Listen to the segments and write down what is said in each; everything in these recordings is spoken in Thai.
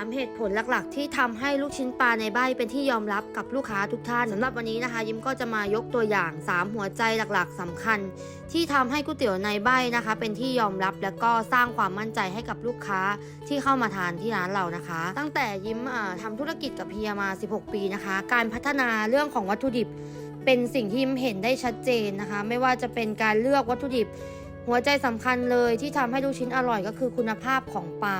3 เหตุผลหลักๆ ที่ทำให้ลูกชิ้นปลาในใบเป็นที่ยอมรับกับลูกค้าทุกท่านสำหรับวันนี้นะคะ ยิ้มก็จะมายกตัวอย่าง 3 หัวใจหลักๆสำคัญ ที่ทำให้ก๋วยเตี๋ยวในใบนะคะ เป็นที่ยอมรับและก็สร้างความมั่นใจให้กับลูกค้าที่เข้ามาทานที่ร้านเรานะคะ ตั้งแต่ยิ้มอ่าทำธุรกิจกับเฮียมา 16 ปีนะคะ การพัฒนาเรื่องของวัตถุดิบ เป็นสิ่งที่ยิ้มเห็นได้ชัดเจนนะคะ ไม่ว่าจะเป็นการเลือกวัตถุดิบ หัวใจสำคัญเลยที่ทำให้ลูกชิ้นอร่อยก็คือคุณภาพของปลา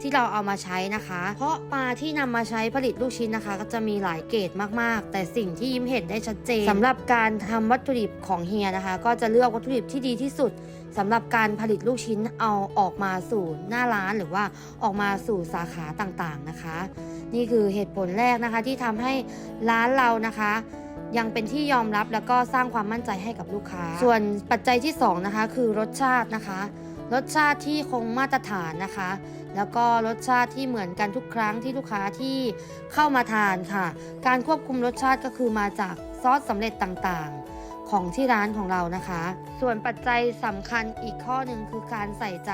ที่เราเอามาใช้นะคะ เพราะปลาที่นำมาใช้ผลิตลูกชิ้นนะคะ ก็จะมีหลายเกรดมากๆ แต่สิ่งที่ยิ้มเห็นได้ชัดเจนสำหรับการทำวัตถุดิบของเฮียนะคะ ก็จะเลือกวัตถุดิบที่ดีที่สุดสำหรับการผลิตลูกชิ้นเอาออกมาสู่หน้าร้านหรือว่าออกมาสู่สาขาต่างๆนะคะ นี่คือเหตุผลแรกนะคะที่ทำให้ร้านเรานะคะ ยังเป็นที่ยอมรับแล้วก็สร้างความมั่นใจให้กับลูกค้า ส่วนปัจจัยที่สองนะคะคือรสชาตินะคะ รสชาติที่คงมาตรฐานนะคะ แล้วก็รสชาติที่เหมือนกันทุกครั้งที่ลูกค้าที่เข้ามาทานค่ะ การควบคุมรสชาติก็คือมาจากซอสสำเร็จต่างๆ ของที่ร้านของเรานะคะ ส่วนปัจจัยสำคัญอีกข้อหนึ่งคือการใส่ใจ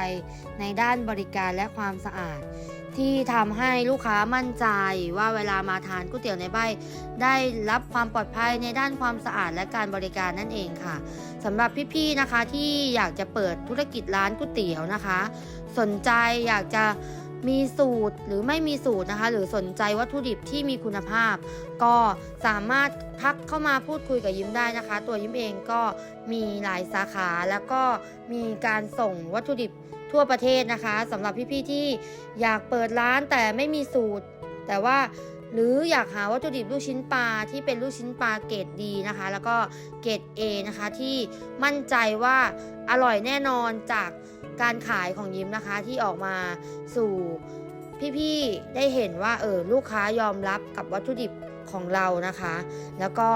ในด้านบริการและความสะอาด ที่ทำให้ลูกค้ามั่นใจว่าเวลามาทานก๋วยเตี๋ยวในใบได้รับความปลอดภัยในด้านความสะอาดและการบริการนั่นเองค่ะสำหรับพี่ๆนะคะที่อยากจะเปิดธุรกิจร้านก๋วยเตี๋ยวนะคะ สนใจอยากจะ มีสูตรหรือไม่มีสูตรนะคะ หรือสนใจวัตถุดิบที่มีคุณภาพ ก็สามารถทักเข้ามาพูดคุยกับยิ้มได้นะคะ ตัวยิ้มเองก็มีหลายสาขาแล้วก็มีการส่งวัตถุดิบทั่วประเทศนะคะสำหรับพี่ๆที่อยากเปิดร้านแต่ไม่มีสูตร แต่ว่า หรืออยากหาวัตถุดิบลูกชิ้นปลาที่เป็นลูกชิ้นปลาเกรดดีนะคะ แล้วก็เกรด A นะคะที่มั่นใจว่าอร่อยแน่นอนจากการขายของยิ้มนะคะที่ออกมาสู่พี่ๆได้เห็นว่าเออลูกค้ายอมรับกับวัตถุดิบของเรานะคะ แล้วก็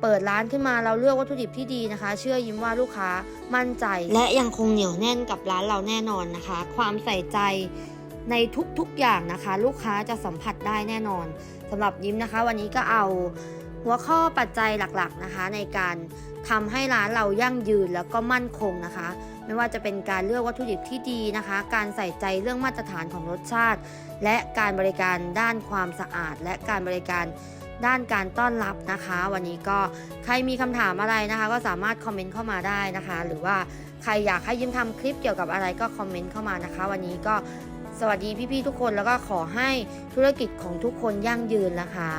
เปิดร้านขึ้นมาเราเลือกวัตถุดิบที่ดีนะคะ เชื่อยิ้มว่าลูกค้ามั่นใจ และยังคงเหนียวแน่นกับร้านเราแน่นอนนะคะ ความใส่ใจ ในทุกๆอย่างนะคะ ลูกค้าจะสัมผัสได้แน่นอนสำหรับยิ้มนะคะ วันนี้ก็เอาหัวข้อปัจจัยหลักๆนะคะ ในการทำให้ร้านเรายั่งยืนแล้วก็มั่นคงนะคะ ไม่ว่าจะเป็นการเลือกวัตถุดิบที่ดีนะคะ การใส่ใจเรื่องมาตรฐานของรสชาติ และการบริการด้านความสะอาด และการบริการด้านการต้อนรับนะคะ วันนี้ก็ใครมีคำถามอะไรนะคะ ก็สามารถคอมเมนต์เข้ามาได้นะคะ หรือว่าใครอยากให้ยิ้มทำคลิปเกี่ยวกับอะไรก็คอมเมนต์เข้ามานะคะ วันนี้ก็ สวัสดีพี่ๆทุกคนแล้วก็ขอให้ธุรกิจของทุกคนยั่งยืนนะคะ